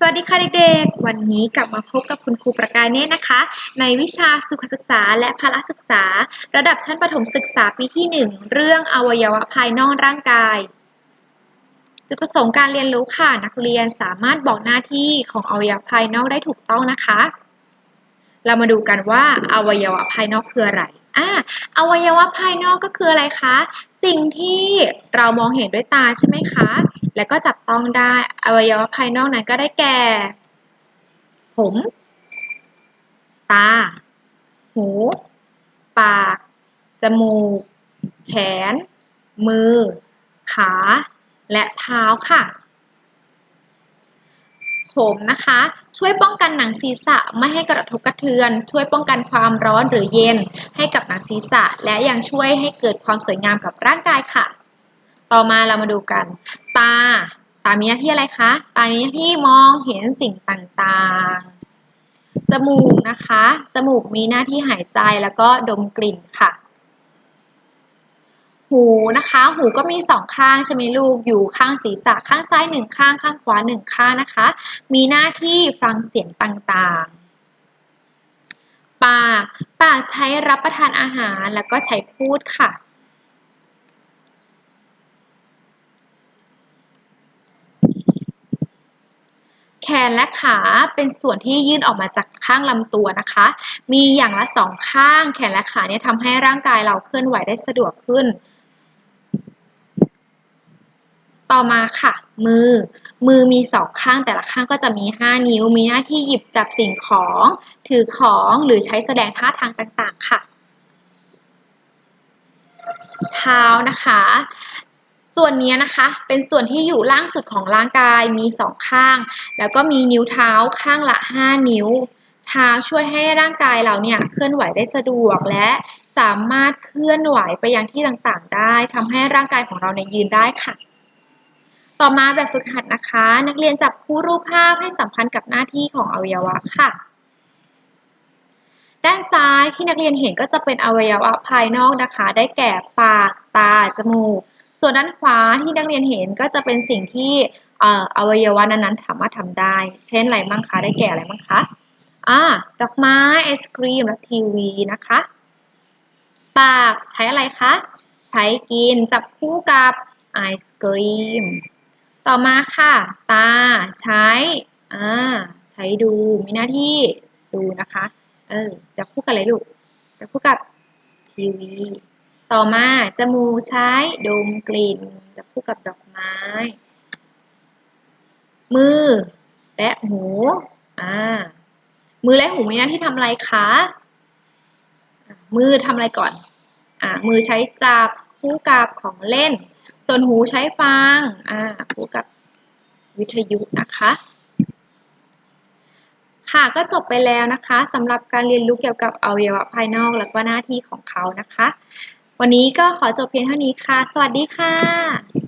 สวัสดีค่ะเด็กๆ วันนี้กลับมาพบกับคุณครูประกายเนตรนะคะ ในวิชาสุขศึกษาและพละศึกษา ระดับชั้นประถมศึกษาปีที่ 1 เรื่องอวัยวะภายนอกร่างกาย จุดประสงค์การเรียนรู้ค่ะ นักเรียนสามารถบอกหน้าที่ของอวัยวะภายนอกได้ถูกต้องนะคะ เรามาดูกันว่าอวัยวะภายนอกคืออะไร อ่าอวัยวะภายนอกก็คืออะไรคะ สิ่งที่เรามองเห็นด้วยตาใช่ไหมคะ แล้วก็จับต้องได้อวัยวะภายนอกนั้นก็ได้แก่ ผม ตา หู ปาก จมูก แขน มือ ขา และเท้าค่ะ ผมนะคะ ช่วยป้องกันหนังศีรษะไม่ให้กระทบกระเทือน ช่วยป้องกันความร้อนหรือเย็น ให้กับหนังศีรษะ และยังช่วยให้เกิดความสวยงามกับร่างกายค่ะ ต่อมาเรามาดูกัน ตา ตามีหน้าที่อะไรคะ ตามีหน้าที่มองเห็นสิ่งต่างๆ จมูกนะคะ จมูกมีหน้าที่หายใจแล้วก็ดมกลิ่นค่ะ หูนะคะ หูก็มีสองข้างใช่ไหมลูกอยู่ข้างศีรษะข้างซ้ายหนึ่งข้างข้างขวาหนึ่งข้างนะคะ มีหน้าที่ฟังเสียงต่างๆ ปากปากใช้รับประทานอาหารแล้วก็ใช้พูดค่ะแขนและขาเป็นส่วนที่ยื่นออกมาจากข้างลำตัวนะคะ มีอย่างละสองข้าง แขนและขาเนี่ยทำให้ร่างกายเราเคลื่อนไหวได้สะดวกขึ้น ต่อมาค่ะ มือ มือมีสองข้างแต่ละข้างก็จะมี 5 นิ้ว มีหน้าที่หยิบจับสิ่งของ ถือของหรือใช้แสดงท่าทางต่างๆค่ะ เท้านะคะ ส่วนนี้นะคะ เป็นส่วนที่อยู่ล่างสุดของร่างกายมีสองข้าง แล้วก็มีนิ้วเท้าข้างละ 5 นิ้วเท้าช่วยให้ร่างกายเราเนี่ยเคลื่อนไหวได้สะดวกและสามารถเคลื่อนไหวไปยังที่ต่างๆ ได้ทำให้ร่างกายของเราเนี่ยยืนได้ค่ะ ต่อมาแบบฝึกหัดนะคะ นักเรียนจับคู่รูปภาพให้สัมพันธ์กับหน้าที่ของอวัยวะค่ะ ด้านซ้ายที่นักเรียนเห็นก็จะเป็นอวัยวะภายนอกนะคะ ได้แก่ปากตาจมูก ส่วนด้านขวาที่นักเรียนเห็นก็จะเป็นสิ่งที่อวัยวะนั้นๆสามารถทำได้ เช่นอะไรบ้างคะได้แก่อะไรบ้างคะอ่าดอกไม้ไอศครีมและทีวีนะคะ ปากใช้อะไรคะ ใช้กินจับคู่กับไอศกรีม ต่อมาค่ะ ตาใช้อ่าใช้ดูมีหน้าที่ดูนะคะ เออจะคู่กับอะไรลูกจะคู่กับทีวี ต่อมาจมูกใช้ดมกลิ่น จะคู่กับดอกไม้ มือ และหูอ่ามือและหูมีหน้าที่ทำอะไรคะมือทำอะไรก่อนอ่ามือใช้จับคู่กับของเล่น ส่วนหูใช้ฟัง อ่าคู่กับวิทยุนะคะ ค่ะก็จบไปแล้วนะคะสำหรับการเรียนรู้เกี่ยวกับอวัยวะภายนอกและก็หน้าที่ของเขานะคะ วันนี้ก็ขอจบเพียงเท่านี้ค่ะ สวัสดีค่ะ